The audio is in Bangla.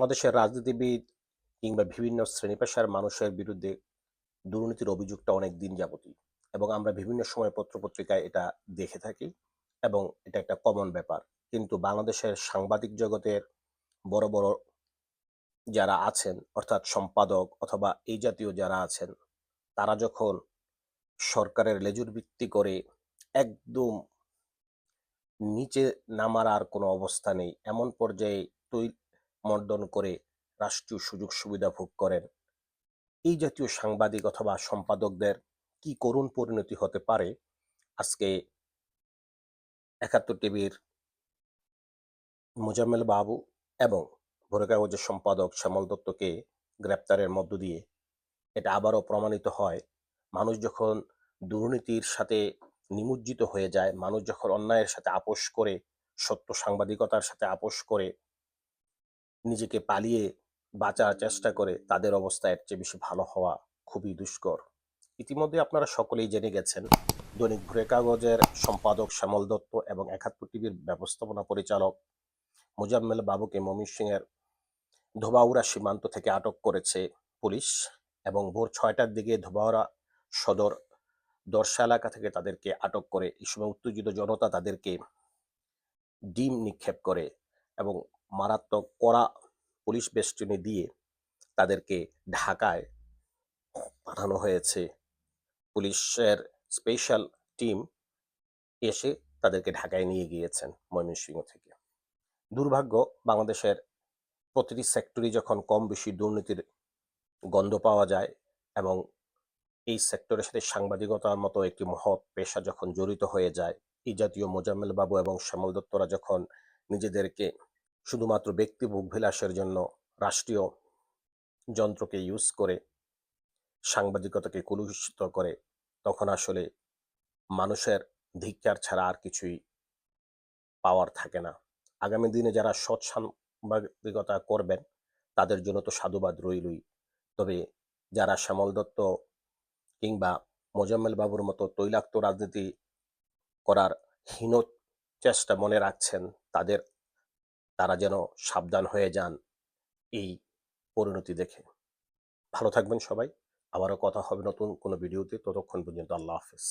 বাংলাদেশের রাজনীতিবিদ কিংবা বিভিন্ন শ্রেণি পেশার মানুষের বিরুদ্ধে দুর্নীতির অভিযোগটা অনেক দিন যাবতই। এবং আমরা বিভিন্ন সময় পত্রপত্রিকায় এটা দেখে থাকি এবং এটা একটা কমন ব্যাপার। কিন্তু বাংলাদেশের সাংবাদিক জগতের বড় বড় যারা আছেন, অর্থাৎ সম্পাদক অথবা এই জাতীয় যারা আছেন, তারা যখন সরকারের লেজুর ভিত্তি করে একদম নিচে নামার আর কোনো অবস্থা নেই। এমন পর্যায়ে মর্দন করে রাষ্ট্রীয় সুযোগ সুবিধা ভোগ করেন। এই জাতীয় সাংবাদিক অথবা সম্পাদকদের কি করুণ পরিণতি হতে পারে? আজকে একাত্তর টিভির মোজাম্মেল বাবু এবং ভোরের কাগজের সম্পাদক শ্যামল দত্তকে গ্রেপ্তারের মধ্য দিয়ে এটা আবারও প্রমাণিত হয়। মানুষ যখন দুর্নীতির সাথে নিমজ্জিত হয়ে যায়, মানুষ যখন অন্যায়ের সাথে আপোষ করে, সত্য সাংবাদিকতার সাথে আপোষ করে নিজেকে পালিয়ে বাঁচার চেষ্টা করে তাদের অবস্থা এর চেয়ে বেশি ভালো হওয়া খুবই দুষ্কর। ইতিমধ্যে আপনারা সকলেই জেনে গেছেন, দৈনিক ভোরের কাগজের সম্পাদক শ্যামল দত্ত এবং একাত্তর টিভির ব্যবস্থাপনা পরিচালক মোজাম্মেল বাবুকে ময়মনসিংহের ধোবাউড়া সীমান্ত থেকে আটক করেছে পুলিশ এবং ভোর ছয়টার দিকে ধোবাউড়া সদর দর্শা এলাকা থেকে তাদেরকে আটক করে। এই সময় উত্তেজিত জনতা তাদেরকে ডিম নিক্ষেপ করে এবং মারাত্মক কড়া পুলিশ বেষ্টনী দিয়ে তাদেরকে ঢাকায় পাঠানো হয়েছে। পুলিশের স্পেশাল টিম এসে তাদেরকে ঢাকায় নিয়ে গিয়েছেন ময়মনসিংহ থেকে। দুর্ভাগ্য, বাংলাদেশের প্রতিটি সেক্টরে যখন কম বেশি দুর্নীতির গন্ধ পাওয়া যায় এবং এই সেক্টরের সাথে সাংবাদিকতার মতো একটি মহৎ পেশা যখন জড়িত হয়ে যায়, এই জাতীয় মোজাম্মেল বাবু এবং শ্যামল দত্তরা যখন নিজেদেরকে শুধুমাত্র ব্যক্তি ভোগবিলাসের জন্য রাষ্ট্রীয় যন্ত্রকে ইউজ করে, সাংবাদিকতাকে কলুষিত করে, তখন আসলে মানুষের ধিক্কার ছাড়া আর কিছুই পাওয়ার থাকে না। আগামী দিনে যারা সৎ সাংবাদিকতা করবেন, তাদের জন্য তো সাধুবাদ রইলই। তবে যারা শ্যামল দত্ত কিংবা মোজাম্মেল বাবুর মতো তৈলাক্ত রাজনীতি করার হীন চেষ্টা মনে রাখছেন, তাদের তারা যেন সাবধান হয়ে যান এই পরিণতি দেখে। ভালো থাকবেন সবাই। আবারও কথা হবে নতুন কোনো ভিডিওতে। ততক্ষণ পর্যন্ত আল্লাহ হাফেজ।